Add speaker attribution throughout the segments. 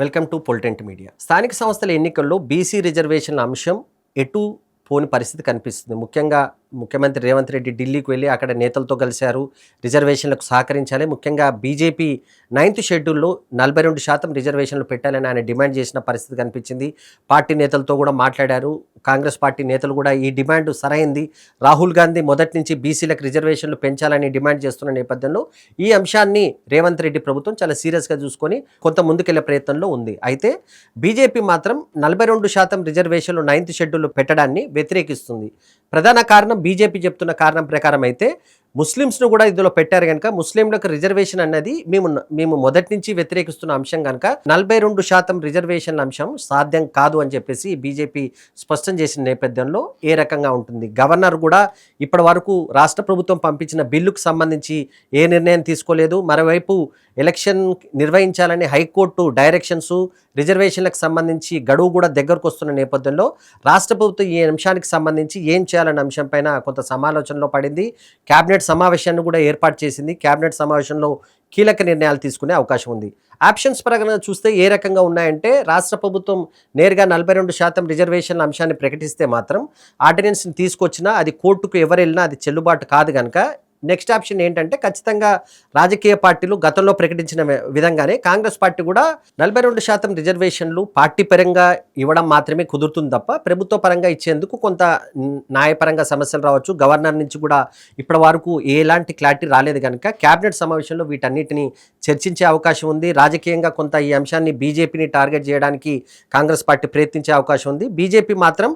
Speaker 1: Welcome to పొలిటెంట్ media. స్థానిక సంస్థల ఎన్నికల్లో బీసీ రిజర్వేషన్ల అంశం ఎటు పోని పరిస్థితి కనిపిస్తుంది. ముఖ్యంగా ముఖ్యమంత్రి రేవంత్ రెడ్డి ఢిల్లీకి వెళ్ళి అక్కడ నేతలతో కలిశారు. రిజర్వేషన్లకు సహకరించాలి. ముఖ్యంగా బీజేపీ నైన్త్ షెడ్యూల్లో నలభై రెండు శాతం రిజర్వేషన్లు పెట్టాలని ఆయన డిమాండ్ చేసిన పరిస్థితి కనిపించింది. పార్టీ నేతలతో కూడా మాట్లాడారు. కాంగ్రెస్ పార్టీ నేతలు కూడా ఈ డిమాండ్ సరైంది. రాహుల్ గాంధీ మొదటి నుంచి బీసీలకు రిజర్వేషన్లు పెంచాలని డిమాండ్ చేస్తున్న నేపథ్యంలో ఈ అంశాన్ని రేవంత్ రెడ్డి ప్రభుత్వం చాలా సీరియస్గా చూసుకొని కొంత ముందుకెళ్ళే ప్రయత్నంలో ఉంది. అయితే బీజేపీ మాత్రం నలభై రెండు శాతం రిజర్వేషన్లు నైన్త్ షెడ్యూల్లో పెట్టడాన్ని వ్యతిరేకిస్తుంది. ప్రధాన కారణం బీజేపీ చెప్తున్న కారణం ప్రకారం అయితే ముస్లిమ్స్ను కూడా ఇందులో పెట్టారు కనుక ముస్లింలకు రిజర్వేషన్ అన్నది మేము మేము మొదటి నుంచి వ్యతిరేకిస్తున్న అంశం కనుక నలభై రెండు శాతం రిజర్వేషన్ల అంశం సాధ్యం కాదు అని చెప్పేసి బీజేపీ స్పష్టం చేసిన నేపథ్యంలో ఏ రకంగా ఉంటుంది? గవర్నర్ కూడా ఇప్పటి వరకు రాష్ట్ర ప్రభుత్వం పంపించిన బిల్లుకు సంబంధించి ఏ నిర్ణయం తీసుకోలేదు. మరోవైపు ఎలక్షన్ నిర్వహించాలని హైకోర్టు డైరెక్షన్స్ రిజర్వేషన్లకు సంబంధించి గడువు కూడా దగ్గరకు వస్తున్న నేపథ్యంలో రాష్ట్ర ప్రభుత్వం ఈ అంశానికి సంబంధించి ఏం చేయాలనే అంశంపైన కొంత సమాలోచనలో పడింది. క్యాబినెట్ కేబినెట్ సమావేశాన్ని కూడా ఏర్పాటు చేసింది. కేబినెట్ సమావేశంలో కీలక నిర్ణయాలు తీసుకునే అవకాశం ఉంది. ఆప్షన్స్ ప్రకారం చూస్తే ఏ రకంగా ఉన్నాయంటే రాష్ట్ర ప్రభుత్వం నేరుగా నలభై రెండు శాతం రిజర్వేషన్ల అంశాన్ని ప్రకటిస్తే మాత్రం ఆర్డినెన్స్ని తీసుకొచ్చినా అది కోర్టుకు ఎవరు వెళ్ళినా అది చెల్లుబాటు కాదు కనుక నెక్స్ట్ ఆప్షన్ ఏంటంటే ఖచ్చితంగా రాజకీయ పార్టీలు గతంలో ప్రకటించిన విధంగానే కాంగ్రెస్ పార్టీ కూడా నలభై రెండు శాతం రిజర్వేషన్లు పార్టీ పరంగా ఇవ్వడం మాత్రమే కుదురుతుంది తప్ప ప్రభుత్వ పరంగా ఇచ్చేందుకు కొంత న్యాయపరంగా సమస్యలు రావచ్చు. గవర్నర్ నుంచి కూడా ఇప్పటి వరకు ఎలాంటి క్లారిటీ రాలేదు కనుక కేబినెట్ సమావేశంలో వీటన్నిటిని చర్చించే అవకాశం ఉంది. రాజకీయంగా కొంత ఈ అంశాన్ని బీజేపీని టార్గెట్ చేయడానికి కాంగ్రెస్ పార్టీ ప్రయత్నించే అవకాశం ఉంది. బీజేపీ మాత్రం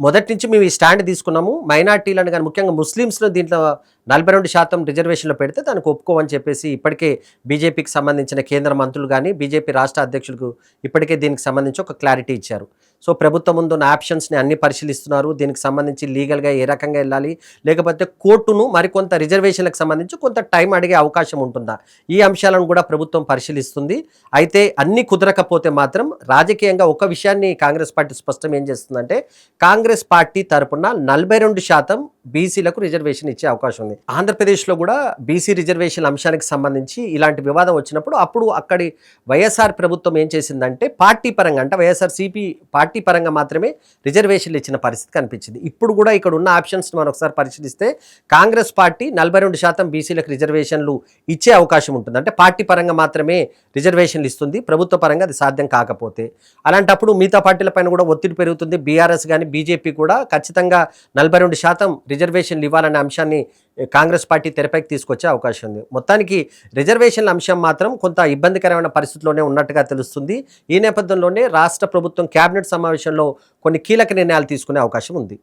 Speaker 1: మొదటి నుంచి మేము ఈ స్టాండ్ తీసుకున్నాము. మైనార్టీలను కానీ ముఖ్యంగా ముస్లిమ్స్ను దీంట్లో నలభై రెండు శాతం రిజర్వేషన్లో పెడితే దానికి ఒప్పుకోమని చెప్పేసి ఇప్పటికే బీజేపీకి సంబంధించిన కేంద్ర మంత్రులు కానీ బీజేపీ రాష్ట్ర అధ్యక్షులకు ఇప్పటికే దీనికి సంబంధించి ఒక క్లారిటీ ఇచ్చారు. సో ప్రభుత్వం ముందున్న ఆప్షన్స్ని అన్ని పరిశీలిస్తున్నారు. దీనికి సంబంధించి లీగల్గా ఏ రకంగా వెళ్ళాలి? లేకపోతే కోర్టును మరికొంత రిజర్వేషన్లకు సంబంధించి కొంత టైం అడిగే అవకాశం ఉంటుందా? ఈ అంశాలను కూడా ప్రభుత్వం పరిశీలిస్తుంది. అయితే అన్ని కుదరకపోతే మాత్రం రాజకీయంగా ఒక విషయాన్ని కాంగ్రెస్ పార్టీ స్పష్టం ఏం చేస్తుందంటే కాంగ్రెస్ పార్టీ తరపున నలభై రెండు శాతం బీసీలకు రిజర్వేషన్ ఇచ్చే అవకాశం ఉంది. ఆంధ్రప్రదేశ్లో కూడా బీసీ రిజర్వేషన్ అంశానికి సంబంధించి ఇలాంటి వివాదం వచ్చినప్పుడు అప్పుడు అక్కడి వైఎస్ఆర్ ప్రభుత్వం ఏం చేసిందంటే పార్టీ పరంగా అంటే వైఎస్ఆర్ సిపి పార్టీ పరంగా మాత్రమే రిజర్వేషన్లు ఇచ్చిన పరిస్థితి కనిపించింది. ఇప్పుడు కూడా ఇక్కడ ఉన్న ఆప్షన్స్ మనం ఒకసారి పరిశీలిస్తే కాంగ్రెస్ పార్టీ నలభై రెండు శాతం బీసీలకు రిజర్వేషన్లు ఇచ్చే అవకాశం ఉంటుంది. అంటే పార్టీ పరంగా మాత్రమే రిజర్వేషన్లు ఇస్తుంది. ప్రభుత్వ పరంగా అది సాధ్యం కాకపోతే అలాంటప్పుడు మిగతా పార్టీలపైన కూడా ఒత్తిడి పెరుగుతుంది. బీఆర్ఎస్ కానీ బీజేపీ కూడా ఖచ్చితంగా నలభై రెండు శాతం రిజర్వేషన్లు ఇవ్వాలనే అంశాన్ని కాంగ్రెస్ పార్టీ తెరపైకి తీసుకొచ్చే అవకాశం ఉంది. మొత్తానికి రిజర్వేషన్ల అంశం మాత్రం కొంత ఇబ్బందికరమైన పరిస్థితిలోనే ఉన్నట్టుగా తెలుస్తుంది. ఈ నేపథ్యంలోనే రాష్ట్ర ప్రభుత్వం కేబినెట్ సమావేశంలో కొన్ని కీలక నిర్ణయాలు తీసుకునే అవకాశం ఉంది.